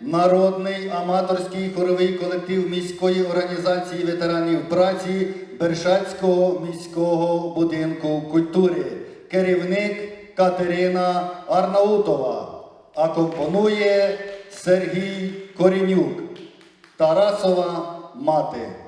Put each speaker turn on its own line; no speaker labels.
Народний аматорський хоровий колектив міської організації ветеранів праці Бершацького міського будинку культури. Керівник Катерина Арнаутова. Акомпонує Сергій Корінюк. Тарасова мати.